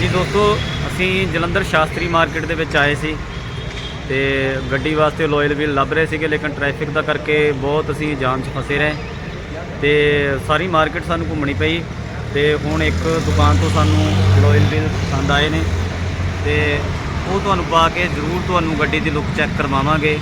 ਹਾਂਜੀ ਦੋਸਤੋ, ਅਸੀਂ ਜਲੰਧਰ ਸ਼ਾਸਤਰੀ ਮਾਰਕੀਟ ਦੇ ਵਿੱਚ ਆਏ ਸੀ ਤੇ ਗੱਡੀ ਵਾਸਤੇ ਲੋਇਲ ਵੀਲ ਲੱਭ ਰਹੇ ਸੀਗੇ, ਲੇਕਿਨ ਟ੍ਰੈਫਿਕ ਦਾ ਕਰਕੇ ਬਹੁਤ ਅਸੀਂ ਜਾਮ 'ਚ ਫਸੇ ਰਹੇ ਤੇ ਸਾਰੀ ਮਾਰਕੀਟ ਸਾਨੂੰ ਘੁੰਮਣੀ ਪਈ ਤੇ ਹੁਣ ਇੱਕ ਦੁਕਾਨ ਤੋਂ ਸਾਨੂੰ ਲੋਇਲ ਵੀਲ ਪਸੰਦ ਆਏ ਨੇ ਤੇ ਉਹ ਤੁਹਾਨੂੰ ਪਾ ਕੇ ਜ਼ਰੂਰ ਤੁਹਾਨੂੰ ਗੱਡੀ ਦੀ ਲੁੱਕ ਚੈੱਕ ਕਰਵਾਵਾਂਗੇ।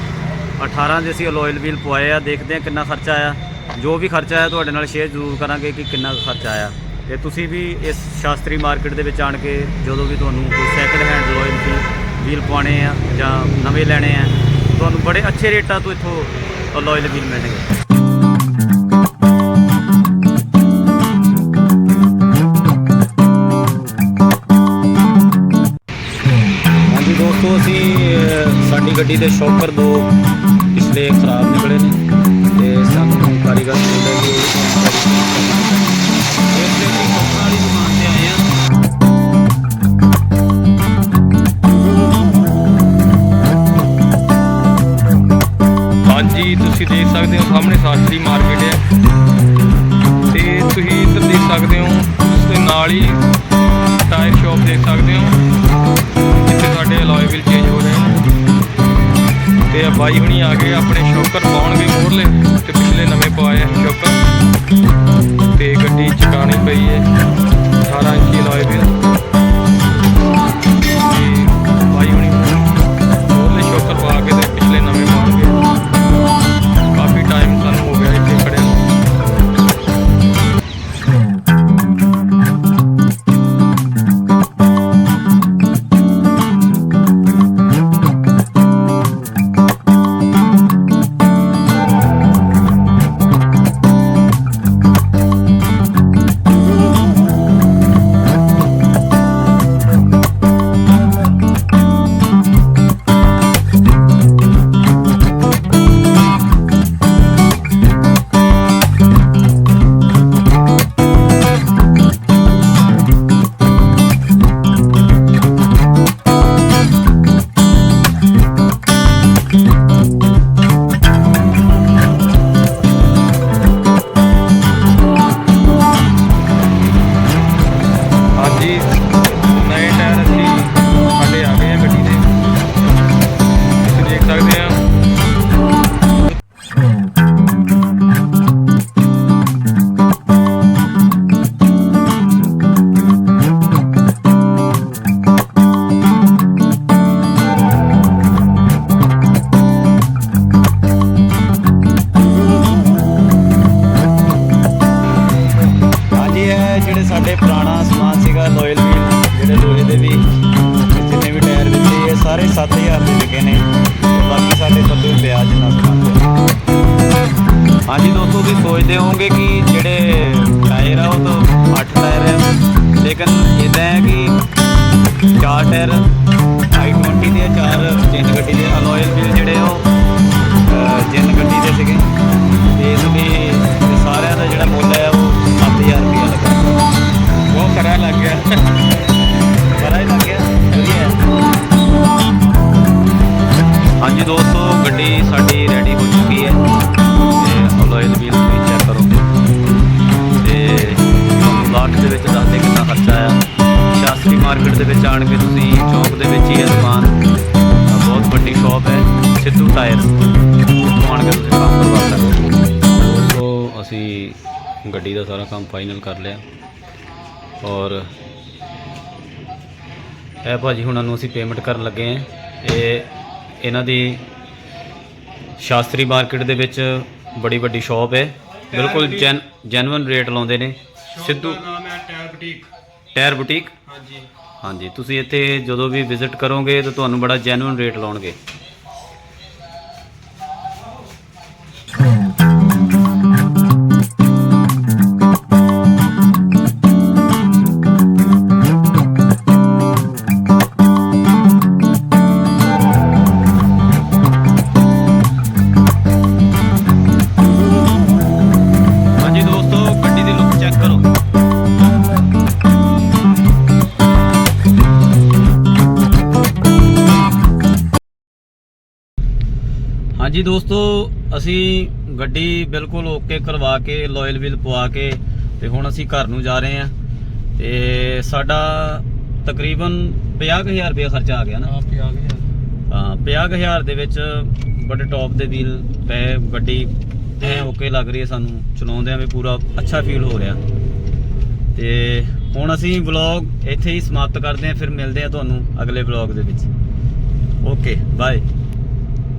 18 ਦੇ ਅਸੀਂ ਲੋਇਲ ਵੀਲ ਪਵਾਏ ਆ, ਦੇਖਦੇ ਆ ਕਿੰਨਾ ਖਰਚਾ ਆਇਆ। ਜੋ ਵੀ ਖਰਚਾ ਆਇਆ, ਤੁਹਾਡੇ ਨਾਲ ਸ਼ੇਅਰ ਜ਼ਰੂਰ ਕਰਾਂਗੇ ਕਿ ਕਿੰਨਾ ਕੁ ਖਰਚਾ ਆਇਆ। ਤੇ ਤੁਸੀਂ ਵੀ ਇਸ ਸ਼ਾਸਤਰੀ ਮਾਰਕੀਟ ਦੇ ਵਿੱਚ ਆਣ ਕੇ ਜਦੋਂ ਵੀ ਤੁਹਾਨੂੰ ਕੋਈ second hand alloy wheel wheel ਪਵਾਉਣੇ ਆ ਜਾਂ ਨਵੇਂ ਲੈਣੇ ਆ, ਤੁਹਾਨੂੰ ਬੜੇ ਅੱਛੇ ਰੇਟਾਂ ਤੋਂ ਇੱਥੋਂ ਲੋਇਲ ਵੀਲ ਮਿਲਣਗੇ। ਹਾਂਜੀ ਦੋਸਤੋ, ਅਸੀਂ ਸਾਡੀ ਗੱਡੀ ਦੇ ਸ਼ੌਕਰ ਦੋ ਪਿਛਲੇ ਖਰਾਬ ਨਿਕਲੇ ਨੇ ਤੇ ਸਾਨੂੰ ਕਾਰੀਗਰ ਮਿਲਦਾ ਤੁਸੀਂ ਦੇਖ ਸਕਦੇ ਹੋ ਸਾਹਮਣੇ ਸ਼ਾਸਤਰੀ ਮਾਰਕੀਟ ਹੈ। ਤੇ ਤੁਸੀਂ ਇੱਧਰ ਦੇਖ ਸਕਦੇ ਹੋ, ਉਸ ਦੇ ਨਾਲ ਹੀ ਟਾਇਰ ਸ਼ਾਪ ਦੇਖ ਸਕਦੇ ਹੋ, ਜਿੱਥੇ ਸਾਡੇ ਅਲੋਏ ਵੀਲ ਚੇਂਜ ਹੋ ਰਹੇ ਨੇ। ਤੇ ਆ ਬਾਈ ਹੁਣੀ ਆ ਗਏ, ਆਪਣੇ ਸ਼ੌਕਰ ਪਾਉਣਗੇ ਮੋਹਰਲੇ, ਤੇ ਪਿਛਲੇ ਨਵੇਂ ਪਵਾਏ ਸ਼ੌਕਰ ਸ਼ੋਕਰ। ਤੇ ਗੱਡੀ ਚਕਾਣੀ ਪਈ ਹੈ 18 ਇੰਚੀ ਅਲੋਏ ਵੀਲ 7000 ਦੇ ਵਿਕੇ ਨੇ। ਤੇ ਬਾਕੀ ਸਾਡੇ ਪੱਲੇ ਵਿਆਜ ਨਾਲ ਪਿਆ। ਹਾਂਜੀ ਦੋਸਤੋ ਤੁਸੀਂ ਸੋਚਦੇ ਹੋਵੋਗੇ ਕਿ ਜਿਹੜੇ ਟਾਇਰ ਆ ਉਹ ਤਾਂ 8 ਟਾਇਰ ਹੈ ਲੇਕਿਨ ਇਦਾਂ ਹੈ ਕਿ ਚਾਰ ਟਾਇਰ i20 ਦੇ ਚਾਰ ਜਿੰਨ ਗੱਡੀ ਦੇ ਅਲੋਇਲ ਵੀਲ ਜਿਹੜੇ ਉਹ ਜਿੰਨ ਗੱਡੀ ਦੇ ਸੀਗੇ। ਤੇ ਇਸ ਲਈ ਸਾਰਿਆਂ ਦਾ ਜਿਹੜਾ ਮੁੱਲ ਹੈ ਉਹ 7000 ਰੁਪਏ ਲੱਗਾ। ਬਹੁਤ ਕਰਾ ਲੱਗ ਗਿਆ। ਹਾਂਜੀ ਦੋਸਤੋ, ਗੱਡੀ ਸਾਡੀ ਰੈਡੀ ਹੋ ਚੁੱਕੀ ਹੈ ਤੇ ਅਲੋਇਲ ਵੀਲ ਤੁਸੀਂ ਚੈੱਕ ਕਰੋ। ਤੇ ਤੁਹਾਨੂੰ ਦੇ ਵਿੱਚ ਦੱਸਦੇ ਕਿੰਨਾ ਖਰਚਾ ਆਇਆ। ਸ਼ਾਸਤਰੀ ਮਾਰਕੀਟ ਦੇ ਵਿੱਚ ਆਣ ਕੇ ਤੁਸੀਂ ਚੌਕ ਦੇ ਵਿੱਚ ਹੀ ਹੈ ਦੁਕਾਨ ਬਹੁਤ ਵੱਡੀ ਸ਼ਾਪ ਹੈ, ਸਿੱਧੂ ਟਾਇਰ। ਉੱਥੋਂ ਆਣ ਕੇ ਤੁਸੀਂ ਕੰਮ ਕਰਵਾ ਸਕਦੇ ਹੋ। ਦੋਸਤੋ, ਅਸੀਂ ਗੱਡੀ ਦਾ ਸਾਰਾ ਕੰਮ ਫਾਈਨਲ ਕਰ ਲਿਆ। ਔਰ ਇਹ ਭਾਜੀ ਹੁਣਾਂ ਨੂੰ ਅਸੀਂ ਪੇਮੈਂਟ ਕਰਨ ਲੱਗੇ ਹਾਂ। ਇਹ ਇਹਨਾਂ ਦੀ ਸ਼ਾਸਤਰੀ ਮਾਰਕੀਟ ਦੇ ਵਿੱਚ ਬੜੀ ਵੱਡੀ ਸ਼ਾਪ ਹੈ। ਬਿਲਕੁਲ ਜੈਨ ਜੈਨੂਇਨ ਰੇਟ ਲਾਉਂਦੇ ਨੇ। ਸਿੱਧੂ ਨਾਮ ਹੈ ਟਾਇਰ ਬੁਟੀਕ ਟਾਇਰ ਬੁਟੀਕ ਹਾਂਜੀ। ਹਾਂਜੀ ਤੁਸੀਂ ਇੱਥੇ ਜਦੋਂ ਵੀ ਵਿਜ਼ਿਟ ਕਰੋਗੇ ਤਾਂ ਤੁਹਾਨੂੰ ਬੜਾ ਜੈਨੂਇਨ ਰੇਟ ਲਾਉਣਗੇ। ਹਾਂਜੀ ਦੋਸਤੋ ਅਸੀਂ ਗੱਡੀ ਬਿਲਕੁਲ ਓਕੇ ਕਰਵਾ ਕੇ ਲਾਇਲ ਵੀਲ ਪਵਾ ਕੇ ਤੇ ਹੁਣ ਅਸੀਂ ਘਰ ਨੂੰ ਜਾ ਰਹੇ ਹਾਂ। ਤੇ ਸਾਡਾ ਤਕਰੀਬਨ 50000 ਰੁਪਏ ਖਰਚਾ ਆ ਗਿਆ ਨਾ। ਹੀ ਆ ਗਏ ਹਾਂ 50000 ਦੇ ਵਿੱਚ ਬੜੇ ਟੌਪ ਦੇ ਵੀਲ ਪਏ ਗੱਡੀ ਐ ਓਕੇ ਲੱਗ ਰਹੀ ਹੈ ਸਾਨੂੰ ਚਲਾਉਂਦਿਆਂ ਵੀ ਪੂਰਾ ਅੱਛਾ ਫੀਲ ਹੋ ਰਿਹਾ। ਤੇ ਹੁਣ ਅਸੀਂ ਵਲੌਗ ਇੱਥੇ ਹੀ ਸਮਾਪਤ ਕਰਦੇ ਹਾਂ ਫਿਰ ਮਿਲਦੇ ਹਾਂ ਤੁਹਾਨੂੰ ਅਗਲੇ ਵਲੌਗ ਦੇ ਵਿੱਚ। Okay bye